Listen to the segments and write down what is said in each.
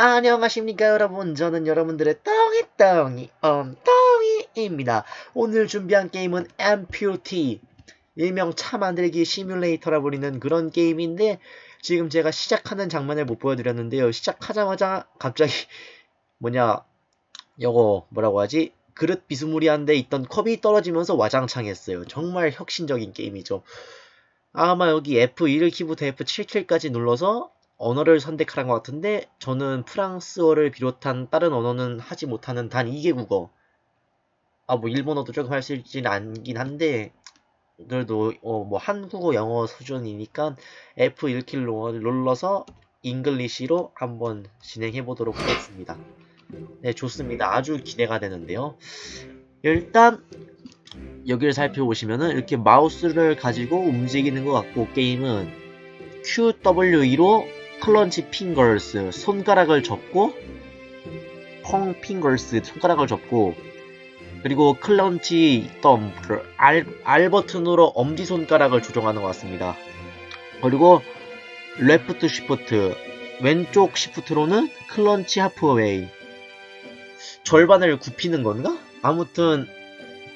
안녕하십니까 여러분. 저는 여러분들의 똥이똥이 엄똥이입니다. 오늘 준비한 게임은 MPUT 일명 차 만들기 시뮬레이터라 불리는 그런 게임인데 지금 제가 시작하는 장면을 못 보여드렸는데요. 시작하자마자 갑자기 뭐냐 요거 뭐라고 하지? 그릇 비스무리한데 있던 컵이 떨어지면서 와장창했어요. 정말 혁신적인 게임이죠. 아마 여기 F1 키부터 F7키까지 눌러서 언어를 선택하는 것 같은데 저는 프랑스어를 비롯한 다른 언어는 하지 못하는 단 2개 국어. 아 뭐 일본어도 조금 할 수 있지는 않긴 한데 그래도 어, 뭐 한국어 영어 수준이니까 F1킬로 눌러서 잉글리시로 한번 진행해 보도록 하겠습니다. 네 좋습니다. 아주 기대가 되는데요. 일단 여기를 살펴보시면은 이렇게 마우스를 가지고 움직이는 것 같고 게임은 QWE로 클런치 핑거스 손가락을 접고 펑 핑거스 손가락을 접고 그리고 클런치 덤 알, 알 버튼으로 엄지 손가락을 조정하는 것 같습니다. 그리고 레프트 시프트 왼쪽 시프트로는 클런치 하프웨이 절반을 굽히는 건가? 아무튼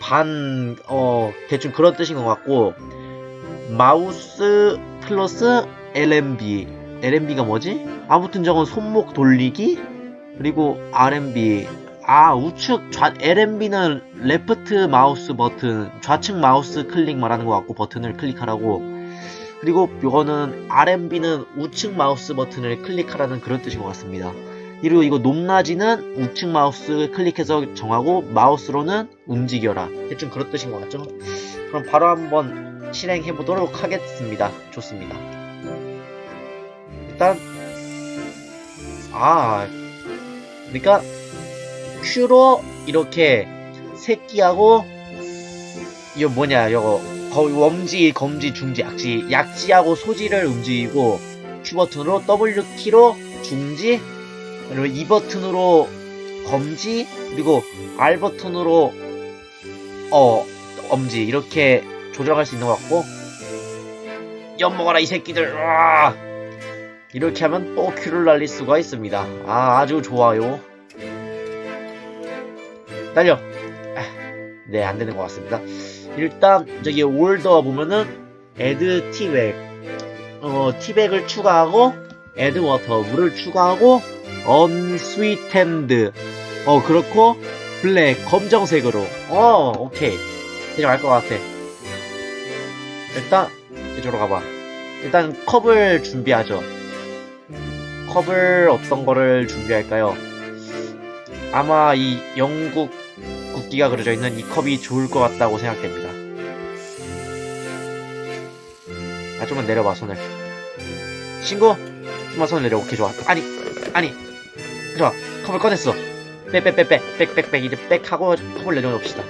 반, 어, 대충 그런 뜻인 것 같고, 마우스 플러스 LMB. LMB가 뭐지? 아무튼 저건 손목 돌리기? 그리고 RMB. 아, 우측, 좌, LMB는 레프트 마우스 버튼, 좌측 마우스 클릭 말하는 것 같고, 버튼을 클릭하라고. 그리고 요거는 RMB는 우측 마우스 버튼을 클릭하라는 그런 뜻인 것 같습니다. 그리고 이거 높낮이는 우측 마우스 클릭해서 정하고 마우스로는 움직여라. 대충 그런 뜻인 것 같죠? 그럼 바로 한번 실행해 보도록 하겠습니다. 좋습니다. 일단 아 그러니까 Q로 이렇게 새끼하고 이거 뭐냐 이거 거의 웜지, 검지, 중지, 약지, 약지하고 소지를 움직이고 Q 버튼으로 W 키로 중지 그리고 이 버튼으로 검지 그리고 R 버튼으로 어 엄지 이렇게 조정할 수 있는 것 같고 엿먹어라 이 새끼들 으아! 이렇게 하면 또 큐를 날릴 수가 있습니다. 아 아주 좋아요. 날려. 네 안 되는 것 같습니다. 일단 저기 올더 보면은 애드 티백. 어 티백을 추가하고 애드 워터 물을 추가하고 unsweetened 어 그렇고 블랙 검정색으로. 어 오케이. 대충 알것 같아. 일단 이쪽으로 가봐. 일단 컵을 준비하죠 컵을 어떤 거를 준비할까요? 아마 이 영국 국기가 그려져 있는 이 컵이 좋을 것 같다고 생각됩니다. 아 좀만 내려봐 손을. 친구 좀만 손을 내려 오케이 좋아. 아니 아니. 좋아. 컵을 꺼냈어. 빼빼빼빼. 빽빽빽 이제 빽 하고 컵을 내려놓읍시다.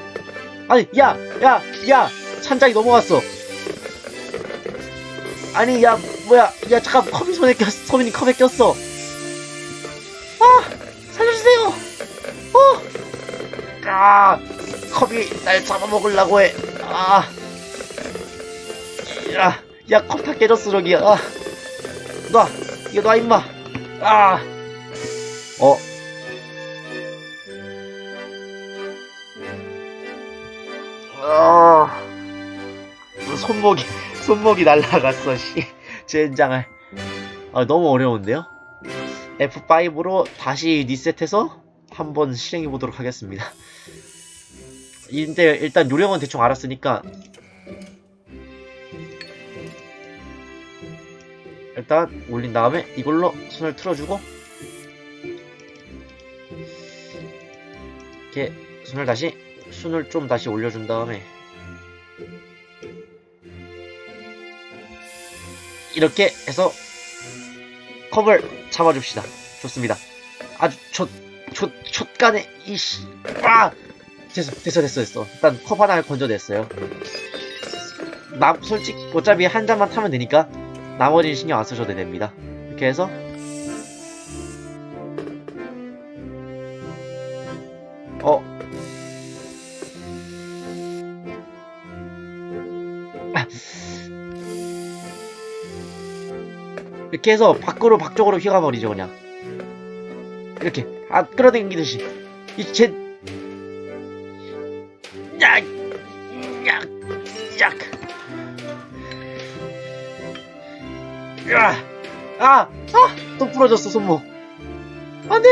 아니 야 야 야. 찬장이 넘어갔어 아니 야 뭐야. 야 잠깐 컵이 손에 꼈어 소민이 컵에 꼈어. 아 살려주세요. 어. 아, 컵이 날 잡아먹으려고 해. 아, 야, 야, 컵 다 깨졌어, 저기. 아, 놔, 이거 놔, 임마. 아, 어. 아, 손목이, 손목이 날라갔어, 씨. 젠장을. 아, 너무 어려운데요? F5로 다시 리셋해서 한번 실행해 보도록 하겠습니다. 근데 일단 요령은 대충 알았으니까 일단 올린 다음에 이걸로 손을 틀어주고 이렇게 손을 다시 손을 좀 다시 올려준 다음에 이렇게 해서 컵을 잡아줍시다. 좋습니다. 아주 좋 초, 촉간에, 이씨, 아! 됐어, 됐어, 됐어, 됐어. 일단 컵 하나를 건져냈어요. 나, 솔직히, 어차피 한 잔만 타면 되니까, 나머지는 신경 안 쓰셔도 됩니다. 이렇게 해서, 어. 이렇게 해서 밖으로, 밖쪽으로 휘가버리죠, 그냥. 이렇게 아 끌어당기듯이 이제 약, 약, 약. 야, 아, 아, 또 부러졌어 손목. 안돼.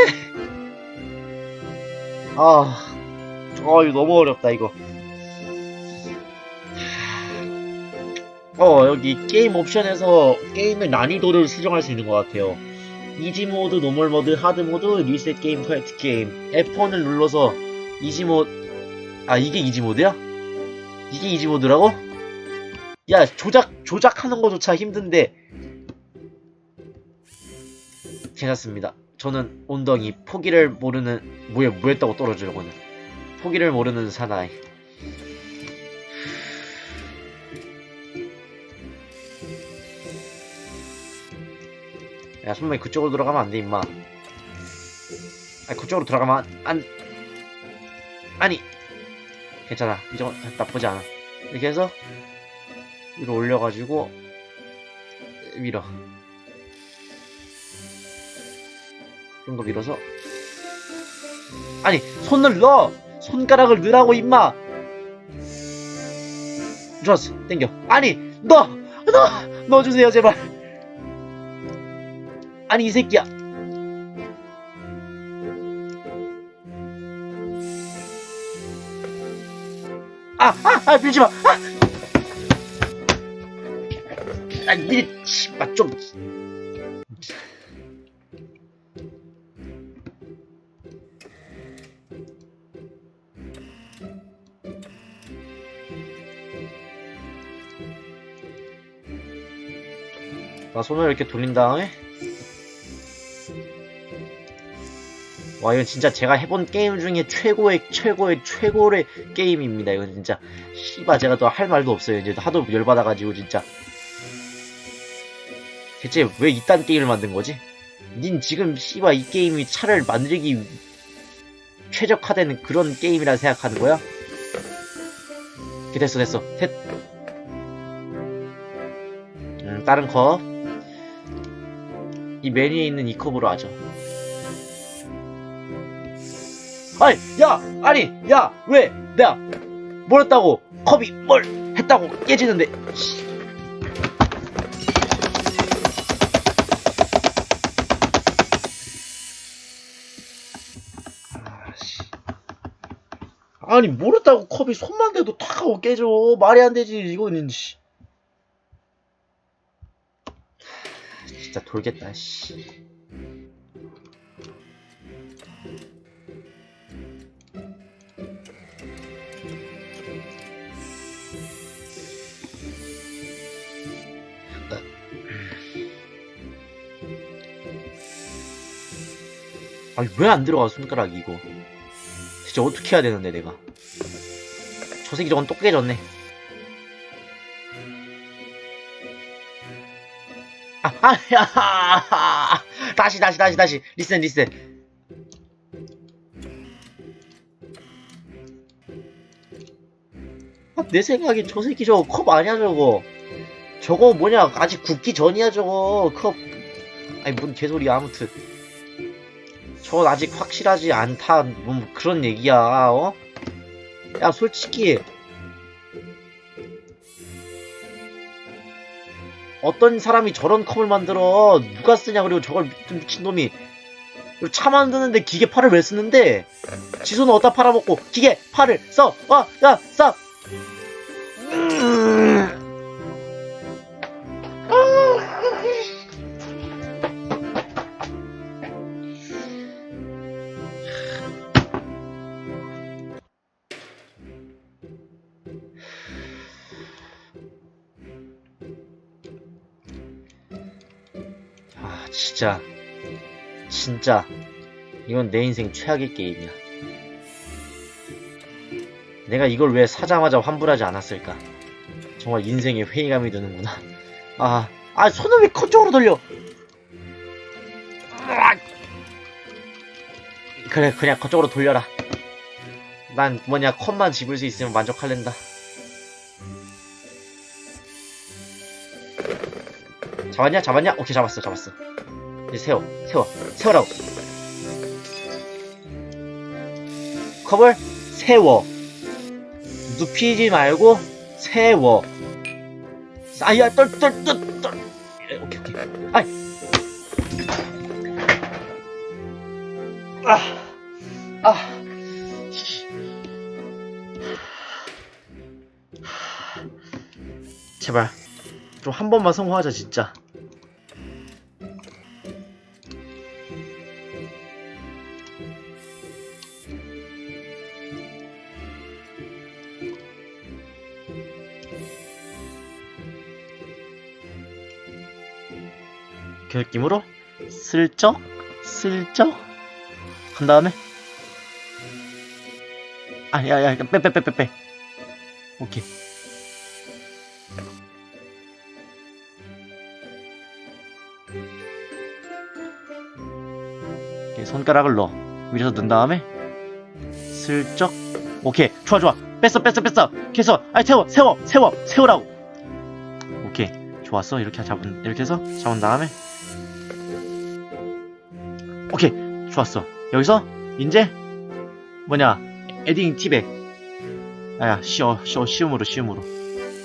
아, 어 이거 너무 어렵다 이거. 어 여기 게임 옵션에서 게임의 난이도를 수정할 수 있는 것 같아요. 이지 모드, 노멀 모드, 하드 모드, 리셋 게임, 퀄리티 게임. F1을 눌러서 이지 모드 아 이게 이지 모드야? 이게 이지 모드라고? 야 조작 조작하는 거조차 힘든데 괜찮습니다. 저는 온덩이 포기를 모르는 뭐야 뭐했다고 떨어지려고는 포기를 모르는 사나이. 야 손목이 그쪽으로 들어가면 안 돼 임마. 아 그쪽으로 들어가면 안 아니. 괜찮아. 이건 나쁘지 않아. 이렇게 해서 위로 올려가지고 밀어. 좀 더 밀어서. 아니 손을 넣어! 손가락을 넣으라고 임마! 좋았어. 땡겨. 아니 넣어! 넣어! 넣어주세요 제발 아니 이 새끼야 아, 아, 아, 밀지 마. 아, 아 밀, 씨발 좀. 나 손을 이렇게 돌린 다음에 와 이건 진짜 제가 해본 게임 중에 최고의 최고의 최고의 게임입니다. 이건 진짜 씨바 제가 또 할 말도 없어요. 이제 하도 열받아가지고 진짜. 대체 왜 이딴 게임을 만든 거지? 닌 지금 씨바 이 게임이 차를 만들기 최적화되는 그런 게임이라 생각하는 거야? 됐어 됐어. 됐. 음, 다른 컵이 메뉴에 있는 이 컵으로 하죠 아니, 야, 아니, 야, 왜, 내가 뭘 했다고, 컵이 뭘 했다고 깨지는데, 씨. 아, 씨. 아니, 뭘 했다고 컵이 손만 대도 탁 하고 깨져. 말이 안 되지, 이거는, 씨. 진짜 돌겠다, 씨. 아니 왜 안 들어가 손가락이 이거? 진짜 어떻게 해야 되는데 내가? 저 새끼 저건 또 깨졌네. 아, 아, 다시 다시 다시 다시. 리셋 리셋. 아, 내 생각에 저 새끼 저거 컵 아니야 저거? 저거 뭐냐 아직 굳기 전이야 저거 컵. 아니 뭔 개소리야 아무튼 저건 아직 확실하지 않다 뭐 그런 얘기야 어? 야 솔직히 어떤 사람이 저런 컵을 만들어 누가 쓰냐 그리고 저걸 좀 미친놈이 차 만드는데 기계 팔을 왜 쓰는데 지손은 어디다 팔아먹고 기계 팔을 써! 어! 음. 진짜 진짜 이건 내 인생 최악의 게임이야. 내가 이걸 왜 사자마자 환불하지 않았을까? 정말 인생에 회의감이 드는구나. 아, 아 손을 왜 그쪽으로 돌려! 그래 그냥 그쪽으로 돌려라. 난 뭐냐 컵만 집을 수 있으면 만족할랜다. 잡았냐? 잡았냐? 오케이 잡았어 잡았어 이제 세워 세워 세워라고 컵을 세워. 눕히지 말고 세워. 아야 똘똘똘똘. 오케이 오케이. 아이. 아. 아. 제발 좀 한 번만 성공하자 진짜. 그 느낌으로 슬쩍 슬쩍 한 다음에 아야야 빼빼빼빼빼. 오케이. 손가락을 넣어. 위에서 넣은 다음에 슬쩍. 오케이. 좋아 좋아. 뺐어 뺐어 뺐어. 계속. 아니 세워 세워 세워 세우라고 좋았어. 이렇게 잡은 이렇게 해서 잡은 다음에. 오케이. 좋았어. 여기서 이제 뭐냐? 에딩 티백. 아야 쉬어 쉬어 쉬움으로 쉬움으로.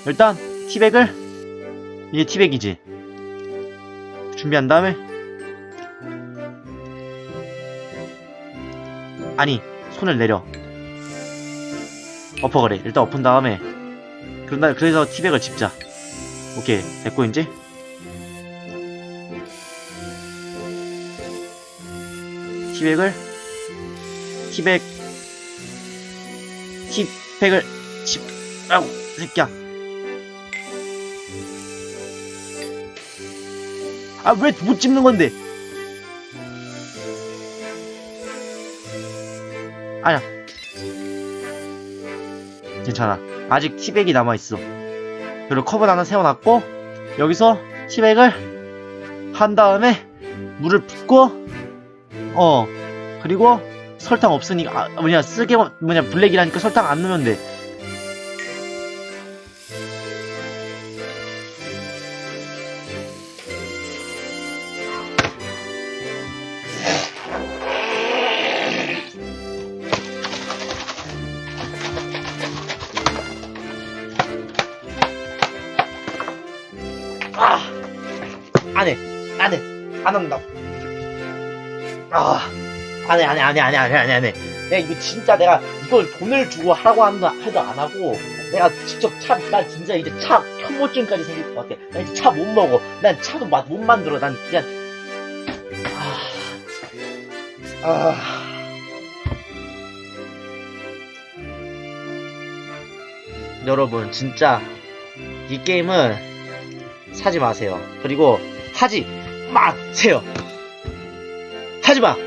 일단 티백을 이게 티백이지. 준비한 다음에 아니 손을 내려. 엎어 그래 일단 엎은 다음에 그런 다음에 그래서 티백을 짚자 오케이 됐고 이제? 티백을? 티백 티백을 짚라고 새끼야. 아 왜못 짚는 건데? 아야. 괜찮아. 아직 티백이 남아있어 그리고 컵을 하나 세워놨고 여기서 티백을 한 다음에 물을 붓고 어 그리고 설탕 없으니까 아, 뭐냐 쓰게 뭐냐 블랙이라니까 설탕 안 넣으면 돼 안 한다. 아, 안 해, 안 해, 안 해, 안 해, 안 해, 안 해, 안 해. 내가 이거 진짜 내가 이걸 돈을 주고 하라고 한다 해도 안 하고, 내가 직접 차, 난 진짜 이제 차 혐오증까지 생길 것 같아. 난 이제 차 못 먹어. 난 차도 맛 못 만들어. 난 그냥, 아, 아. 여러분, 진짜, 이 게임은 사지 마세요. 그리고 하지 마세요. 하지 마.